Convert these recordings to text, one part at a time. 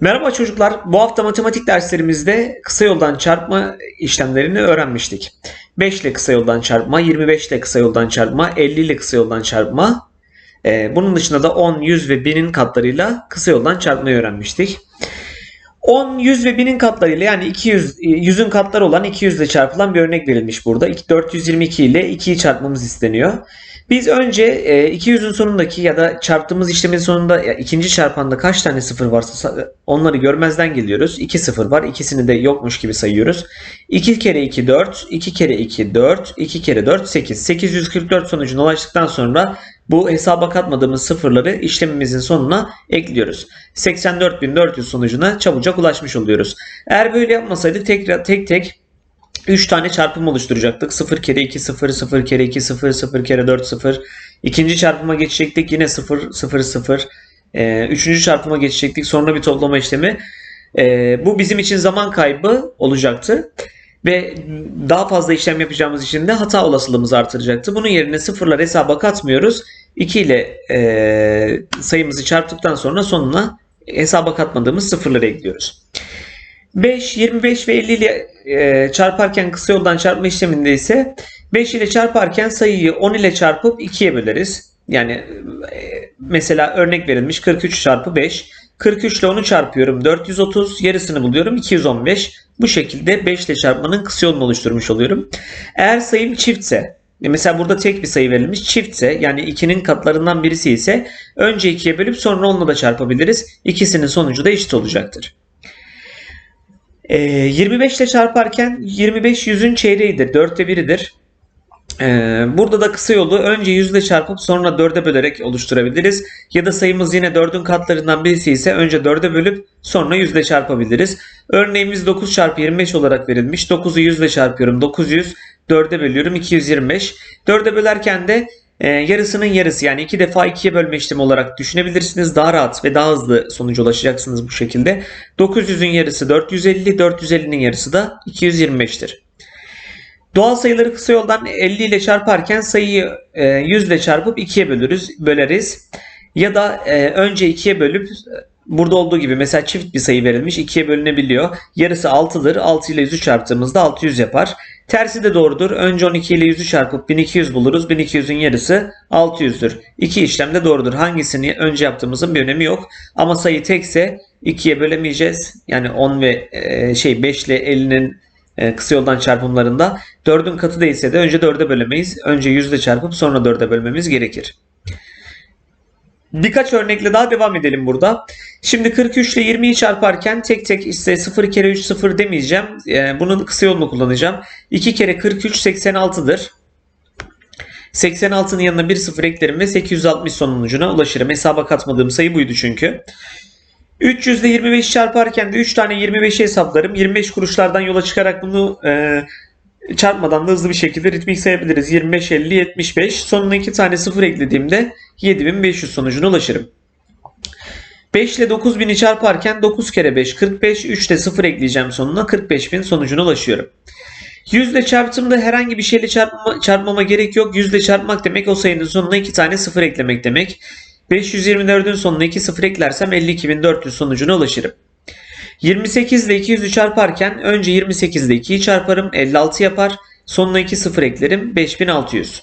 Merhaba çocuklar. Bu hafta matematik derslerimizde kısa yoldan çarpma işlemlerini öğrenmiştik. 5 ile kısa yoldan çarpma, 25 ile kısa yoldan çarpma, 50 ile kısa yoldan çarpma. Ee, bunun dışında da 10, 100 ve 1000'in katlarıyla kısa yoldan çarpmayı öğrenmiştik. 10, 100 ve 1000'in katlarıyla yani 200, 100'ün katları olan 200 ile çarpılan bir örnek verilmiş burada. 422 ile 2'yi çarpmamız isteniyor. Biz önce e, 200'ün sonundaki ya da çarptığımız işlemin sonunda ya, ikinci çarpanda kaç tane sıfır varsa sa- onları görmezden geliyoruz. 2 sıfır var. ikisini de yokmuş gibi sayıyoruz. 2 kere 2 4, 2 kere 2 4, 2 kere 4 8. 844 sonucuna ulaştıktan sonra bu hesaba katmadığımız sıfırları işlemimizin sonuna ekliyoruz. 84.400 sonucuna çabucak ulaşmış oluyoruz. Eğer böyle yapmasaydık tek tek, tek 3 tane çarpım oluşturacaktık. 0 kere 2 0 0 kere 2 0 0 kere 4 0. İkinci çarpıma geçecektik yine 0 0 0. Ee, üçüncü çarpıma geçecektik sonra bir toplama işlemi. Ee, bu bizim için zaman kaybı olacaktı. Ve daha fazla işlem yapacağımız için de hata olasılığımız artıracaktı. Bunun yerine sıfırlar hesaba katmıyoruz. 2 ile e, sayımızı çarptıktan sonra sonuna hesaba katmadığımız sıfırları ekliyoruz. 5, 25 ve 50 ile e, çarparken kısa yoldan çarpma işleminde ise 5 ile çarparken sayıyı 10 ile çarpıp 2'ye böleriz. Yani e, mesela örnek verilmiş 43 çarpı 5. 43 ile 10'u çarpıyorum 430 yarısını buluyorum 215. Bu şekilde 5 ile çarpmanın kısa yolunu oluşturmuş oluyorum. Eğer sayım çiftse e, Mesela burada tek bir sayı verilmiş. Çiftse yani 2'nin katlarından birisi ise önce 2'ye bölüp sonra 10'la da çarpabiliriz. İkisinin sonucu da eşit olacaktır. Ee, 25 ile çarparken 25 yüzün çeyreğidir. Dörtte biridir. Ee, burada da kısa yolu önce 100 ile çarpıp sonra 4'e bölerek oluşturabiliriz. Ya da sayımız yine 4'ün katlarından birisi ise önce 4'e bölüp sonra 100 ile çarpabiliriz. Örneğimiz 9 çarpı 25 olarak verilmiş. 9'u 100 ile çarpıyorum. 900. 4'e bölüyorum. 225. 4'e bölerken de e, yarısının yarısı yani 2 defa 2'ye bölme işlemi olarak düşünebilirsiniz. Daha rahat ve daha hızlı sonuca ulaşacaksınız bu şekilde. 900'ün yarısı 450, 450'nin yarısı da 225'tir. Doğal sayıları kısa yoldan 50 ile çarparken sayıyı e, 100 ile çarpıp 2'ye bölürüz, böleriz. Ya da e, önce 2'ye bölüp burada olduğu gibi mesela çift bir sayı verilmiş 2'ye bölünebiliyor. Yarısı 6'dır. 6 ile 100'ü çarptığımızda 600 yapar. Tersi de doğrudur. Önce 12 ile 100'ü çarpıp 1200 buluruz. 1200'ün yarısı 600'dür. İki işlem de doğrudur. Hangisini önce yaptığımızın bir önemi yok. Ama sayı tekse 2'ye bölemeyeceğiz. Yani 10 ve e, şey 5 ile 50'nin e, kısa yoldan çarpımlarında 4'ün katı değilse de önce 4'e bölemeyiz. Önce 100 ile çarpıp sonra 4'e bölmemiz gerekir. Birkaç örnekle daha devam edelim burada. Şimdi 43 ile 20'yi çarparken tek tek işte 0 kere 3 0 demeyeceğim. Ee, bunun kısa yolunu kullanacağım. 2 kere 43 86'dır. 86'nın yanına bir 0 eklerim ve 860 sonucuna ulaşırım. Hesaba katmadığım sayı buydu çünkü. 300 ile 25 çarparken de 3 tane 25'i hesaplarım. 25 kuruşlardan yola çıkarak bunu e, çarpmadan da hızlı bir şekilde ritmik sayabiliriz. 25, 50, 75. Sonuna 2 tane 0 eklediğimde 7500 sonucuna ulaşırım. 5 ile 9000'i çarparken 9 kere 5 45. 3 ile 0 ekleyeceğim sonuna 45000 sonucuna ulaşıyorum. 100 ile çarptığımda herhangi bir şeyle çarpma, çarpmama gerek yok. 100 ile çarpmak demek o sayının sonuna 2 tane 0 eklemek demek. 524'ün sonuna 2 0 eklersem 52400 sonucuna ulaşırım. 28 ile 200'ü çarparken önce 28 ile 2'yi çarparım 56 yapar. Sonuna 2 0 eklerim 5600.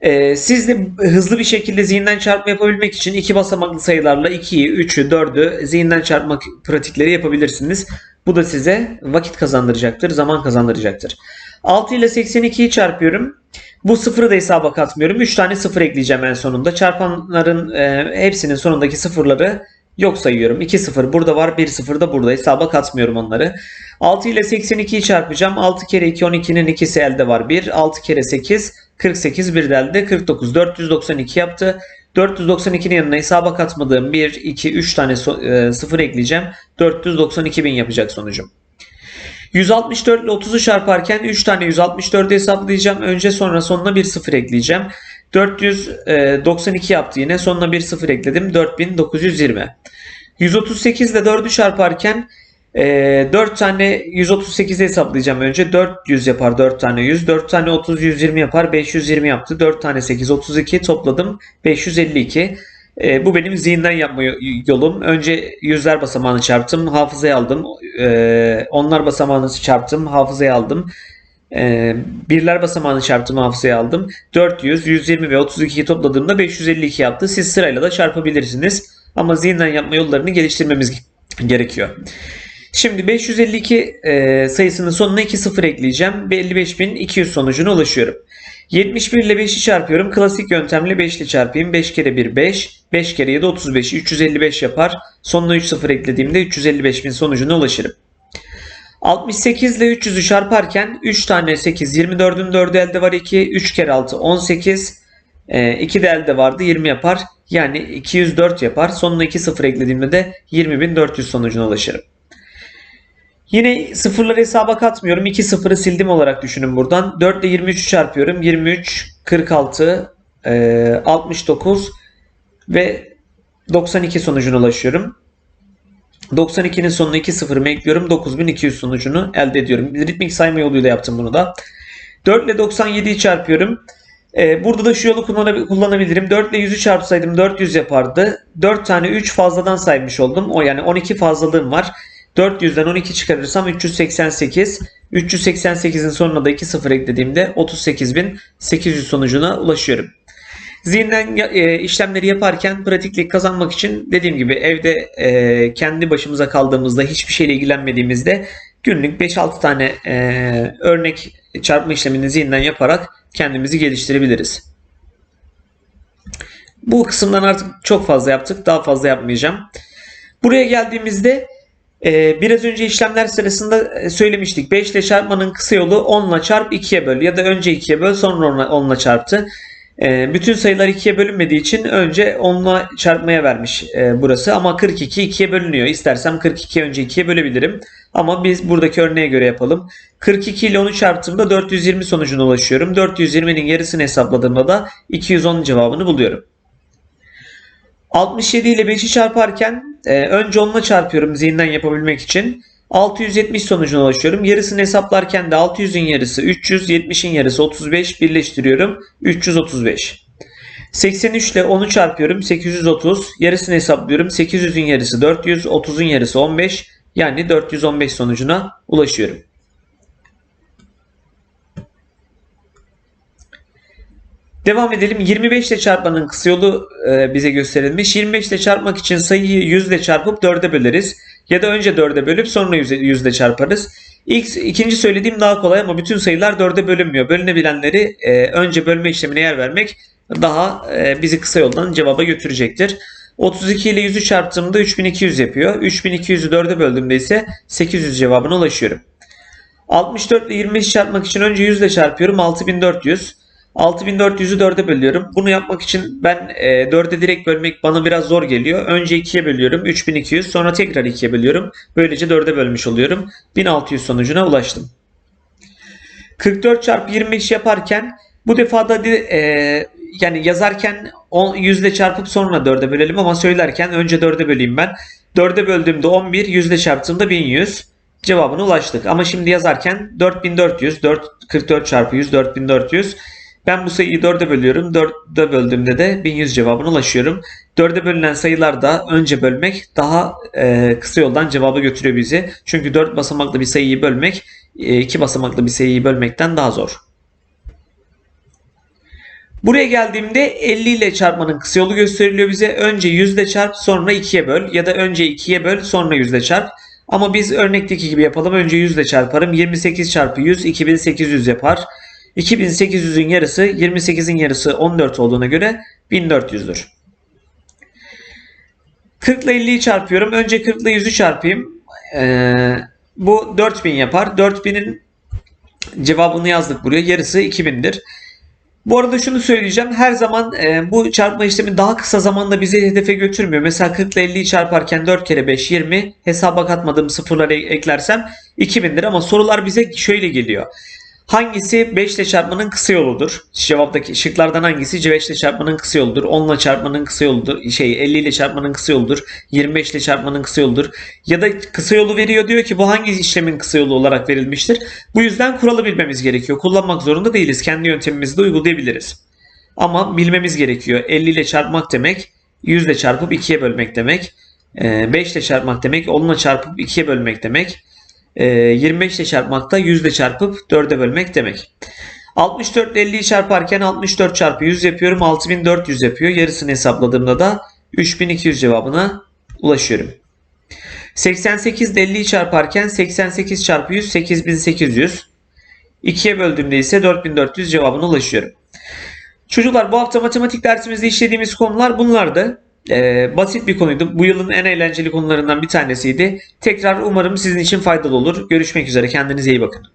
Ee, siz de hızlı bir şekilde zihinden çarpma yapabilmek için iki basamaklı sayılarla 2'yi, 3'ü, 4'ü zihinden çarpma pratikleri yapabilirsiniz. Bu da size vakit kazandıracaktır, zaman kazandıracaktır. 6 ile 82'yi çarpıyorum. Bu sıfırı da hesaba katmıyorum. 3 tane sıfır ekleyeceğim en sonunda. Çarpanların e, hepsinin sonundaki sıfırları yok sayıyorum. 2 sıfır burada var, 1 sıfır da burada. Hesaba katmıyorum onları. 6 ile 82'yi çarpacağım. 6 kere 2 12'nin ikisi elde var 1. 6 kere 8 48 bir de elde 49. 492 yaptı. 492'nin yanına hesaba katmadığım 1, 2, 3 tane so- e, sıfır ekleyeceğim. 492 bin yapacak sonucum. 164 ile 30'u çarparken 3 tane 164'ü hesaplayacağım. Önce sonra sonuna bir sıfır ekleyeceğim. 492 yaptı yine. Sonuna bir sıfır ekledim. 4920. 138 ile 4'ü çarparken e, 4 tane 138 hesaplayacağım önce. 400 yapar 4 tane 100. 4 tane 30 120 yapar. 520 yaptı. 4 tane 8 32 topladım. 552. E, bu benim zihinden yapma yo- yolum. Önce yüzler basamağını çarptım, hafızaya aldım. E, onlar basamağını çarptım, hafızaya aldım. E, birler basamağını çarptım, hafızaya aldım. 400, 120 ve 32'yi topladığımda 552 yaptı. Siz sırayla da çarpabilirsiniz. Ama zihinden yapma yollarını geliştirmemiz gerekiyor. Şimdi 552 e, sayısının sonuna 2 sıfır ekleyeceğim ve 55.200 sonucuna ulaşıyorum. 71 ile 5'i çarpıyorum. Klasik yöntemle 5 ile çarpayım. 5 kere 1 5. 5 kere 7 35. 355 yapar. Sonuna 3 sıfır eklediğimde 355 bin sonucuna ulaşırım. 68 ile 300'ü çarparken 3 tane 8 24'ün 4'ü elde var 2. 3 kere 6 18. 2 de elde vardı 20 yapar. Yani 204 yapar. Sonuna 2 sıfır eklediğimde de 20.400 sonucuna ulaşırım. Yine sıfırları hesaba katmıyorum. 2 sıfırı sildim olarak düşünün buradan. 4 ile 23'ü çarpıyorum. 23, 46, e, 69 ve 92 sonucuna ulaşıyorum. 92'nin sonuna 2 sıfırımı ekliyorum. 9200 sonucunu elde ediyorum. Ritmik sayma yoluyla yaptım bunu da. 4 ile 97'yi çarpıyorum. Ee, burada da şu yolu kullanabi- kullanabilirim. 4 ile 100'ü çarpsaydım 400 yapardı. 4 tane 3 fazladan saymış oldum. O yani 12 fazlalığım var. 400'den 12 çıkarırsam 388. 388'in sonuna da 2 sıfır eklediğimde 38.800 sonucuna ulaşıyorum. Zihinden e, işlemleri yaparken pratiklik kazanmak için dediğim gibi evde e, kendi başımıza kaldığımızda hiçbir şeyle ilgilenmediğimizde günlük 5-6 tane e, örnek çarpma işlemini zihinden yaparak kendimizi geliştirebiliriz. Bu kısımdan artık çok fazla yaptık. Daha fazla yapmayacağım. Buraya geldiğimizde e, biraz önce işlemler sırasında e, söylemiştik. 5 ile çarpmanın kısa yolu 10 ile çarp 2'ye böl ya da önce 2'ye böl sonra 10 ile çarptı. E, bütün sayılar 2'ye bölünmediği için önce 10'la çarpmaya vermiş e, burası ama 42 2'ye bölünüyor. İstersem 42 önce 2'ye bölebilirim. Ama biz buradaki örneğe göre yapalım. 42 ile 10'u çarptığımda 420 sonucuna ulaşıyorum. 420'nin yarısını hesapladığımda da 210 cevabını buluyorum. 67 ile 5'i çarparken e, önce 10'la çarpıyorum zihinden yapabilmek için. 670 sonucuna ulaşıyorum. Yarısını hesaplarken de 600'ün yarısı 300, 70'in yarısı 35 birleştiriyorum. 335. 83 ile 10'u çarpıyorum. 830. Yarısını hesaplıyorum. 800'ün yarısı 400, 30'un yarısı 15. Yani 415 sonucuna ulaşıyorum. Devam edelim. 25 ile çarpmanın kısa yolu e, bize gösterilmiş. 25 ile çarpmak için sayıyı 100 ile çarpıp 4'e böleriz. Ya da önce 4'e bölüp sonra 100'e 100 ile çarparız. İlk, ikinci söylediğim daha kolay ama bütün sayılar 4'e bölünmüyor. Bölünebilenleri e, önce bölme işlemine yer vermek daha e, bizi kısa yoldan cevaba götürecektir. 32 ile 100'ü çarptığımda 3200 yapıyor. 3200'ü 4'e böldüğümde ise 800 cevabına ulaşıyorum. 64 ile 25 çarpmak için önce 100 ile çarpıyorum. 6400. 6400'ü 4'e bölüyorum. Bunu yapmak için ben e, 4'e direkt bölmek bana biraz zor geliyor. Önce 2'ye bölüyorum. 3200 sonra tekrar 2'ye bölüyorum. Böylece 4'e bölmüş oluyorum. 1600 sonucuna ulaştım. 44 çarpı 25 yaparken bu defa da e, yani yazarken 10, 100 ile çarpıp sonra 4'e bölelim ama söylerken önce 4'e böleyim ben. 4'e böldüğümde 11, 100 ile çarptığımda 1100 cevabına ulaştık. Ama şimdi yazarken 4400, 4, 44 çarpı 100, 4400. Ben bu sayıyı 4'e bölüyorum. 4'e böldüğümde de 1100 cevabına ulaşıyorum. 4'e bölünen sayılarda önce bölmek daha e, kısa yoldan cevaba götürüyor bizi. Çünkü 4 basamaklı bir sayıyı bölmek 2 basamaklı bir sayıyı bölmekten daha zor. Buraya geldiğimde 50 ile çarpmanın kısa yolu gösteriliyor bize. Önce 100 ile çarp sonra 2'ye böl ya da önce 2'ye böl sonra 100 ile çarp. Ama biz örnekteki gibi yapalım. Önce 100 ile çarparım. 28 çarpı 100 2800 yapar. 2800'ün yarısı 28'in yarısı 14 olduğuna göre 1400'dür. 40 ile 50'yi çarpıyorum. Önce 40 ile 100'ü çarpayım. Ee, bu 4000 yapar. 4000'in cevabını yazdık buraya. Yarısı 2000'dir. Bu arada şunu söyleyeceğim. Her zaman e, bu çarpma işlemi daha kısa zamanda bizi hedefe götürmüyor. Mesela 40 ile 50'yi çarparken 4 kere 5 20. Hesaba katmadığım sıfırları eklersem 2000'dir ama sorular bize şöyle geliyor. Hangisi 5 ile çarpmanın kısa yoludur? Cevaptaki şıklardan hangisi 5 ile çarpmanın kısa yoludur? 10 ile çarpmanın kısa yoludur. Şey 50 ile çarpmanın kısa yoludur. 25 ile çarpmanın kısa yoludur. Ya da kısa yolu veriyor diyor ki bu hangi işlemin kısa yolu olarak verilmiştir? Bu yüzden kuralı bilmemiz gerekiyor. Kullanmak zorunda değiliz. Kendi yöntemimizi de uygulayabiliriz. Ama bilmemiz gerekiyor. 50 ile çarpmak demek 100 ile çarpıp 2'ye bölmek demek. 5 ile çarpmak demek 10 ile çarpıp 2'ye bölmek demek. Ee, 25 ile çarpmak da 100 ile çarpıp 4'e bölmek demek. 64 ile 50'yi çarparken 64 çarpı 100 yapıyorum. 6400 yapıyor. Yarısını hesapladığımda da 3200 cevabına ulaşıyorum. 88 ile 50'yi çarparken 88 çarpı 100 8800. 2'ye böldüğümde ise 4400 cevabına ulaşıyorum. Çocuklar bu hafta matematik dersimizde işlediğimiz konular bunlardı. Ee, basit bir konuydu. Bu yılın en eğlenceli konularından bir tanesiydi. Tekrar umarım sizin için faydalı olur. Görüşmek üzere. Kendinize iyi bakın.